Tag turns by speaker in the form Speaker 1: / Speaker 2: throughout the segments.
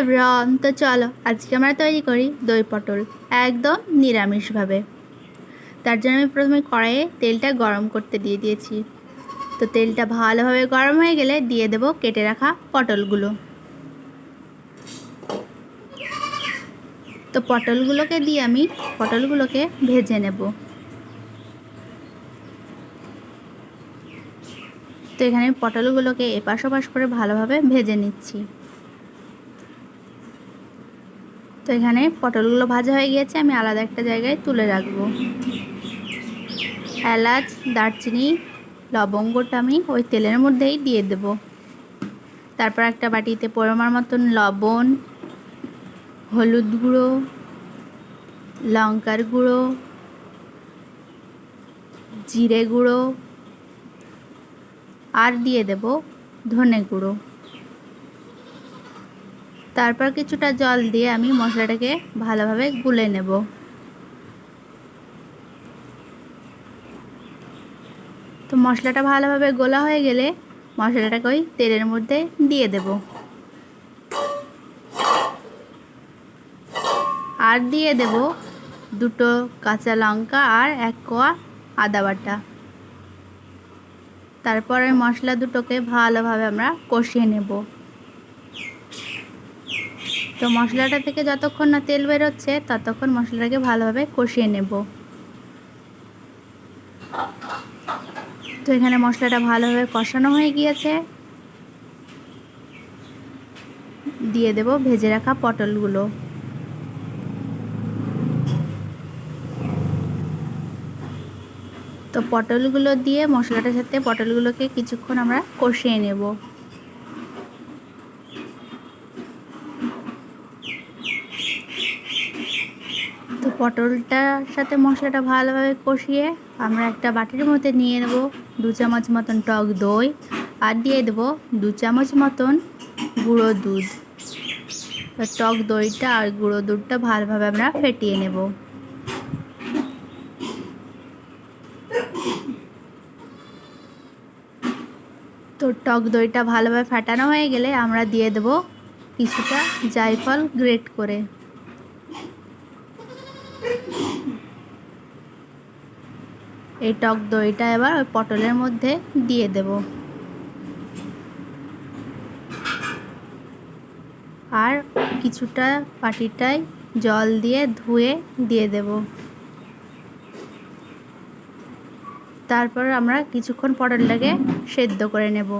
Speaker 1: Everyone তো চলো, আজকে আমরা তৈরি করি দই পটল, একদম নিরামিষভাবে। তার জন্য আমি প্রথমে কড়াইয়ে তেলটা গরম করতে দিয়ে দিয়েছি। তো তেলটা ভালোভাবে গরম হয়ে গেলে দিয়ে দেব কেটে রাখা পটলগুলো। তো পটলগুলোকে দিয়ে আমি পটলগুলোকে ভেজে নেব। তো এখানে পটলগুলোকে এপাশ ওপাশ করে ভালোভাবে ভেজে নিচ্ছি। তো এখানে পটলগুলো ভাজা হয়ে গিয়েছে, আমি আলাদা একটা জায়গায় তুলে রাখব। এলাচ, দারচিনি, লবঙ্গটা আমি ওই তেলের মধ্যেই দিয়ে দেব। তারপর একটা বাটিতে পরিমাণ মতন লবণ, হলুদ গুঁড়ো, লঙ্কার গুঁড়ো, জিরে গুঁড়ো, আর দিয়ে দেব ধনে গুঁড়ো। তারপর কিছুটা জল দিয়ে আমি মশলাটাকে ভালোভাবে গুলে নেব। তো মশলাটা ভালোভাবে গোলা হয়ে গেলে মশলাটাকে ওই তেলের মধ্যে দিয়ে দেব। আর দিয়ে দেব দুটো কাঁচা লঙ্কা আর এক কোয়া আদা বাটা। তারপরে মশলা দুটোকে ভালোভাবে আমরা কষিয়ে নেব। তো মশলাটা থেকে যতক্ষণ না তেল বেরোচ্ছে, ততক্ষণ মশলাটাকে ভালোভাবে কষিয়ে নেব। তো এখানে মশলাটা ভালোভাবে কষানো হয়ে গিয়েছে। দিয়ে দেব ভেজে রাখা পটলগুলো। তো পটলগুলো দিয়ে মশলাটার সাথে পটলগুলোকে কিছুক্ষণ আমরা কষিয়ে নেব। পটলটার সাথে মশলাটা ভালোভাবে কষিয়ে আমরা একটা বাটির মধ্যে নিয়ে নেব দু চামচ মতন টক দই আর দিয়ে দেবো দু চামচ মতন গুঁড়ো দুধ। টক দইটা আর গুঁড়ো দুধটা ভালোভাবে আমরা ফেটিয়ে নেব। তো টক দইটা ভালোভাবে ফাটানো হয়ে গেলে আমরা দিয়ে দেবো কিছুটা জায়ফল গ্রেট করে। এই টক দইটা এবার ওই পটলের মধ্যে দিয়ে দেব। আর কিছুটা পাটিটায় জল দিয়ে ধুয়ে দিয়ে দেব। তারপর আমরা কিছুক্ষণ পটলটাকে সেদ্ধ করে নেব।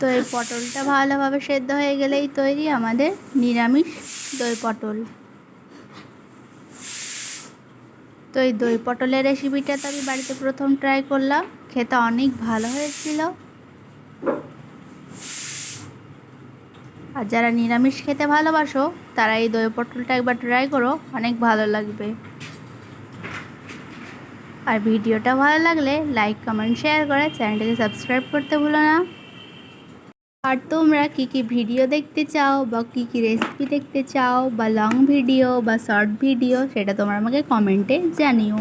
Speaker 1: তো এই পটলটা ভালোভাবে সেদ্ধ হয়ে গেলেই তৈরি আমাদের নিরামিষ দই পটল। তো এই দই পটলের রেসিপিটা তো আমি বাড়িতে প্রথম ট্রাই করলাম, খেতে অনেক ভালো হয়েছিল। আর যারা নিরামিষ খেতে ভালোবাসো, তারা এই দই পটলটা একবার ট্রাই করো, অনেক ভালো লাগবে। আর ভিডিওটা ভালো লাগলে লাইক কমেন্ট শেয়ার করে চ্যানেলটাকে সাবস্ক্রাইব করতে ভুলো না। আর তোমরা কী কী ভিডিও দেখতে চাও বা কী কী রেসিপি দেখতে চাও বা লং ভিডিও বা শর্ট ভিডিও সেটা তোমরা আমাকে কমেন্টে জানিও।